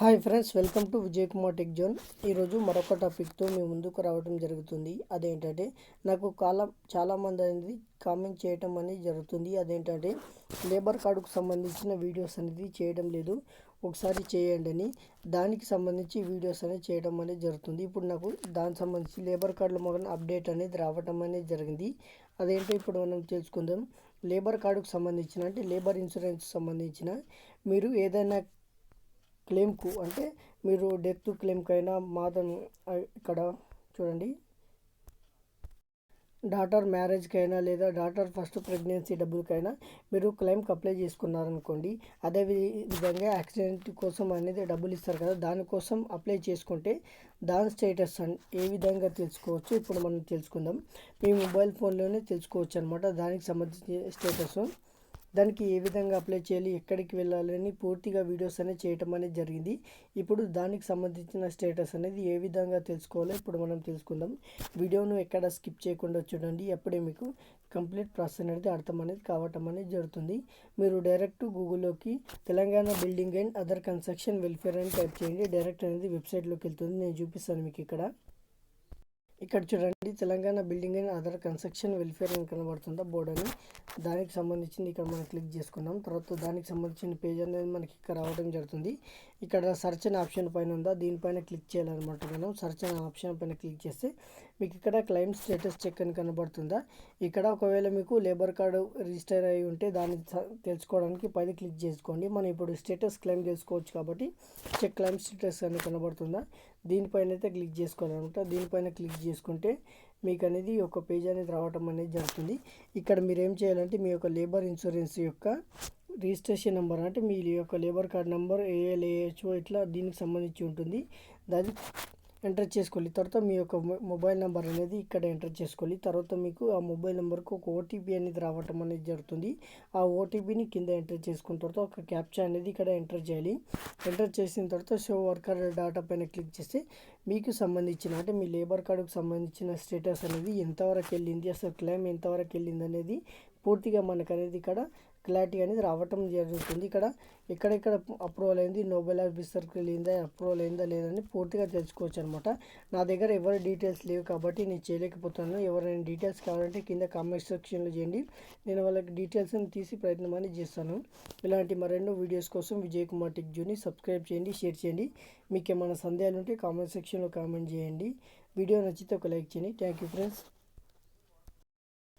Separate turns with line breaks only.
Hi friends welcome to Vijay Kumar tech zone. ఈరోజు మరొక టాపిక్తో మీ ముందుకు రావడం జరుగుతుంది. అదేంటంటే నాకు కాలం చాలామంది అనేది కామెంట్ చేయటం అనేది జరుగుతుంది. అదేంటంటే లేబర్ కార్డుకు సంబంధించిన వీడియోస్ అనేది చేయడం లేదు. ఒకసారి చేయండి అని దానికి సంబంధించి వీడియోస్ అనేది చేయడం అనేది జరుగుతుంది. ఇప్పుడు నాకు దానికి సంబంధించి లేబర్ కార్డులో మొదలైన అప్డేట్ అనేది రావటం అనేది జరిగింది. అదేంటో ఇప్పుడు మనం తెలుసుకుందాం. లేబర్ కార్డుకు సంబంధించిన అంటే లేబర్ ఇన్సూరెన్స్ సంబంధించిన మీరు ఏదైనా క్లెయిమ్కు అంటే మీరు డెత్ క్లెయిమ్కైనా మాదం ఇక్కడ చూడండి. డాటర్ మ్యారేజ్కైనా లేదా డాటర్ ఫస్ట్ ప్రెగ్నెన్సీ డబ్బులకైనా మీరు క్లెయిమ్కి అప్లై చేసుకున్నారనుకోండి అదే విధంగా యాక్సిడెంట్ కోసం అనేది డబ్బులు ఇస్తారు కదా దానికోసం అప్లై చేసుకుంటే దాని స్టేటస్ ఏ విధంగా తెలుసుకోవచ్చు? ఇప్పుడు మనం తెలుసుకుందాం. మీ మొబైల్ ఫోన్లోనే తెలుసుకోవచ్చు అనమాట దానికి సంబంధించిన స్టేటస్. దానికి ఏ విధంగా అప్లై చేయాలి ఎక్కడికి వెళ్ళాలని పూర్తిగా వీడియోస్ అనేది చేయటం అనేది జరిగింది. ఇప్పుడు దానికి సంబంధించిన స్టేటస్ అనేది ఏ విధంగా తెలుసుకోవాలో ఇప్పుడు మనం తెలుసుకుందాం. వీడియోను ఎక్కడ స్కిప్ చేయకుండా చూడండి. అప్పుడే మీకు కంప్లీట్ ప్రాసెస్ అనేది అర్థం అనేది కావటం అనేది జరుగుతుంది. మీరు direct గూగుల్లోకి Telangana building and other construction welfare అని టైప్ చేయండి. డైరెక్ట్ అనేది వెబ్సైట్లోకి వెళ్తుంది. నేను చూపిస్తాను మీకు ఇక్కడ. ఇక్కడ చూడండి. Telangana building and other construction welfare అని కనబడుతుందా? బోర్డు అని. దానికి సంబంధించింది ఇక్కడ మనం క్లిక్ చేసుకున్నాం. తర్వాత దానికి సంబంధించిన పేజ్ అనేది మనకి ఇక్కడ రావడం జరుగుతుంది. ఇక్కడ సర్చ్ అనే ఆప్షన్ పైన ఉందా? దీనిపైన క్లిక్ చేయాలన్నమాట మనం. సర్చ్ అనే ఆప్షన్ పైన క్లిక్ చేస్తే మీకు ఇక్కడ క్లైమ్ స్టేటస్ చెక్ అని కనబడుతుందా? ఇక్కడ ఒకవేళ మీకు లేబర్ కార్డు రిజిస్టర్ అయి ఉంటే దాన్ని తెలుసుకోవడానికి పైన క్లిక్ చేసుకోండి. మనం ఇప్పుడు స్టేటస్ క్లైమ్ చేసుకోవచ్చు కాబట్టి చెక్ క్లైమ్ స్టేటస్ అని కనబడుతుందా? దీనిపైన అయితే క్లిక్ చేసుకోవాలన్నమాట. దీనిపైన క్లిక్ చేసుకుంటే మీకు అనేది ఒక పేజ్ అనేది రావటం అనేది జరుగుతుంది. ఇక్కడ మీరు ఏం చేయాలంటే మీ యొక్క లేబర్ ఇన్సూరెన్స్ యొక్క రిజిస్ట్రేషన్ నెంబర్ అంటే మీ యొక్క లేబర్ కార్డ్ నెంబర్ ఏఎల్ఏహెచ్ఓ ఇట్లా దీనికి సంబంధించి ఉంటుంది. దాని ఎంటర్ చేసుకోవాలి. తర్వాత మీ యొక్క మొబైల్ నెంబర్ అనేది ఇక్కడ ఎంటర్ చేసుకోవాలి. తర్వాత మీకు ఆ మొబైల్ నెంబర్కు ఒక ఓటీపీ అనేది రావటం అనేది జరుగుతుంది. ఆ ఓటీపీని కింద ఎంటర్ చేసుకున్న తర్వాత ఒక క్యాప్చా అనేది ఇక్కడ ఎంటర్ చేయాలి. ఎంటర్ చేసిన తర్వాత షో వర్కర్ డాటా పైన క్లిక్ చేస్తే మీకు సంబంధించిన అంటే మీ లేబర్ కార్డుకు సంబంధించిన స్టేటస్ అనేది ఎంతవరకు వెళ్ళింది అసలు క్లెయిమ్ ఎంతవరకు వెళ్ళింది అనేది పూర్తిగా మనకు అనేది ఇక్కడ క్లారిటీ అనేది రావటం జరుగుతుంది. ఇక్కడ ఎక్కడెక్కడ అప్రూవల్ అయింది నోబెల్ ఆఫీసర్కి అయిందా అప్రూవల్ అయిందా లేదని పూర్తిగా తెలుసుకోవచ్చు అనమాట నా దగ్గర ఎవరి డీటెయిల్స్ లేవు కాబట్టి నేను చేయలేకపోతున్నాను. ఎవరైనా డీటెయిల్స్ కావాలంటే కింద కామెంట్ సెక్షన్లో చేయండి. నేను వాళ్ళకి డీటెయిల్స్ని తీసి ప్రయత్నం అనేది చేస్తాను. ఇలాంటి మరెన్నో వీడియోస్ కోసం విజయ్ కుమార్ టెక్ జూని సబ్స్క్రైబ్ చేయండి షేర్ చేయండి. మీకు ఏమైనా సందేహాలు ఉంటే కామెంట్ సెక్షన్లో కామెంట్ చేయండి. వీడియో నచ్చితే ఒక లైక్ చేయండి. Thank you friends.